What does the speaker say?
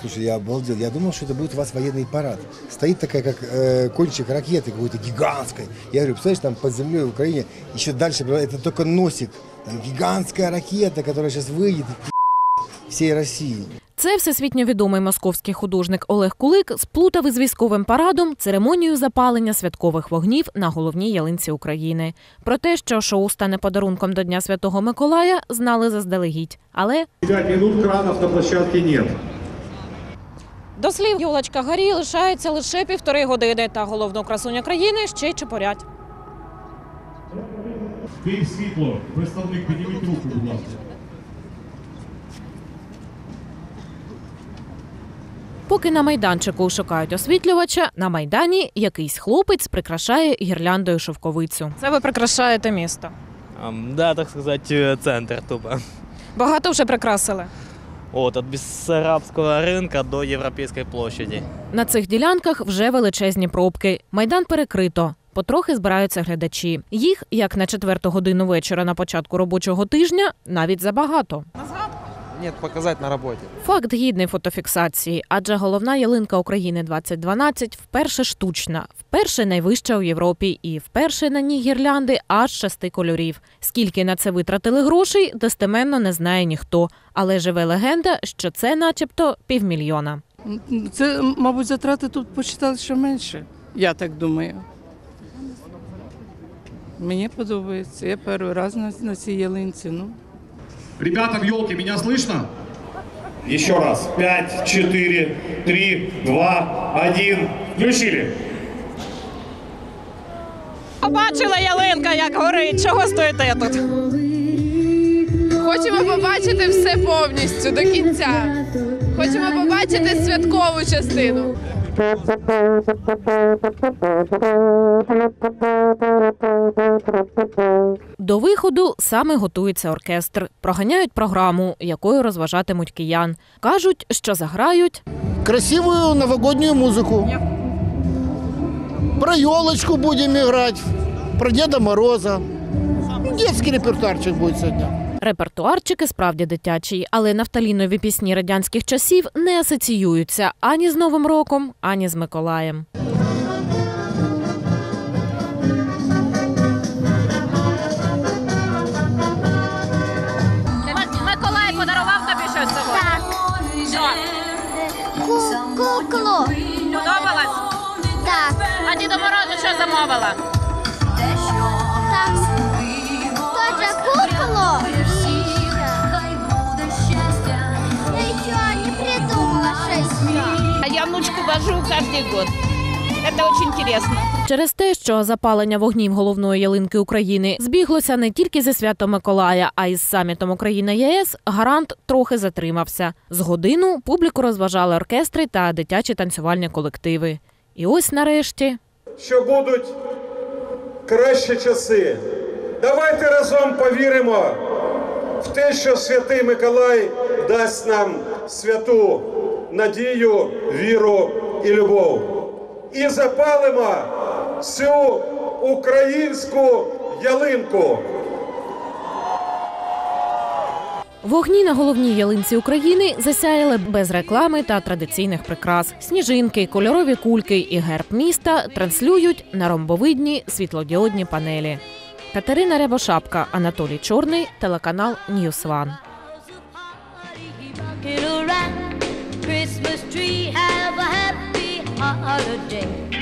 Слушай, я обалдел. Я думал, что это будет у вас военный парад. Стоит такая, как э, кончик ракеты какой-то гигантской. Я говорю, представляешь, там под землей в Украине еще дальше, это только носик. Там гигантская ракета, которая сейчас выйдет и всей России. Це всесвітньо відомий московський художник Олег Кулик сплутав із військовим парадом церемонію запалення святкових вогнів на головній ялинці України. Про те, що шоу стане подарунком до Дня Святого Миколая, знали заздалегідь. Але Пять минут кранов на площадке нет. до слів Юлочка Гарі лишається лише півтори години, та головну красуню країни ще й чепорять. Київ світло. Представник, підніміть руку, будь ласка. Поки на майданчику шукають освітлювача, на майдані якийсь хлопець прикрашає гірляндою шовковицю. Це ви прикрашаєте місто. Ам, Да, так сказать, э, центр тупо. Багато вже прикрасили. От Бессарабского ринку до Європейської площі. На цих ділянках вже величезні пробки. Майдан перекрито. Потрохи збираються глядачі. Їх, як на четверту годину вечора на початку робочого тижня, навіть забагато. Нет, показать на работе. Факт гідний фотофіксації, адже головна ялинка України 2012 вперше штучна, вперше найвища у Європі і вперше на ній гірлянди аж шести кольорів. Скільки на це витратили грошей, достеменно не знає ніхто. Але живе легенда, що це, начебто, півмільйона. Це, мабуть, затрати тут почитали ще менше. Я так думаю. Мені подобається. Я перший раз на, на цій ялинці. Ну. Ребята в елке, меня слышно? Еще раз. Пять, четыре, три, два, один. Включили. Побачила ялинка, як горить. Чого стоїте тут? Хочемо побачити все повністю до кінця. Хочемо побачити святкову частину. До виходу саме готується оркестр. Проганяють програму, якою розважатимуть киян. Кажуть, що заграють красивую новогоднюю музыку. Про елочку будем играть, про Деда Мороза. Детский репертуарчик будет сегодня. Репертуарчики справді дитячий, але нафталінові пісні радянських часів не асоціюються ані з Новим роком, ані з Миколаєм. Миколай подарував тобі щось сьогодні? Що? Куклу. Подобалось? Так. А Діду Морозу що замовила? Каждый год. Это очень интересно. Через те, що запалення вогнів головної ялинки України збіглося не тільки зі святом Миколая, а й з самітом Україна ЄС, гарант трохи затримався. З годину публіку розважали оркестри та дитячі танцювальні колективи. І ось нарешті що будуть кращі часи. Давайте разом повіримо в те, що святий Миколай дасть нам святу надію, віру і любов. І запалимо цю українську ялинку. Вогні на головній ялинці України засяяли без реклами та традиційних прикрас. Сніжинки, кольорові кульки і герб міста транслюють на ромбовидні світлодіодні панелі. Катерина Рябошапка, Анатолій Чорний, телеканал Ньюс holiday.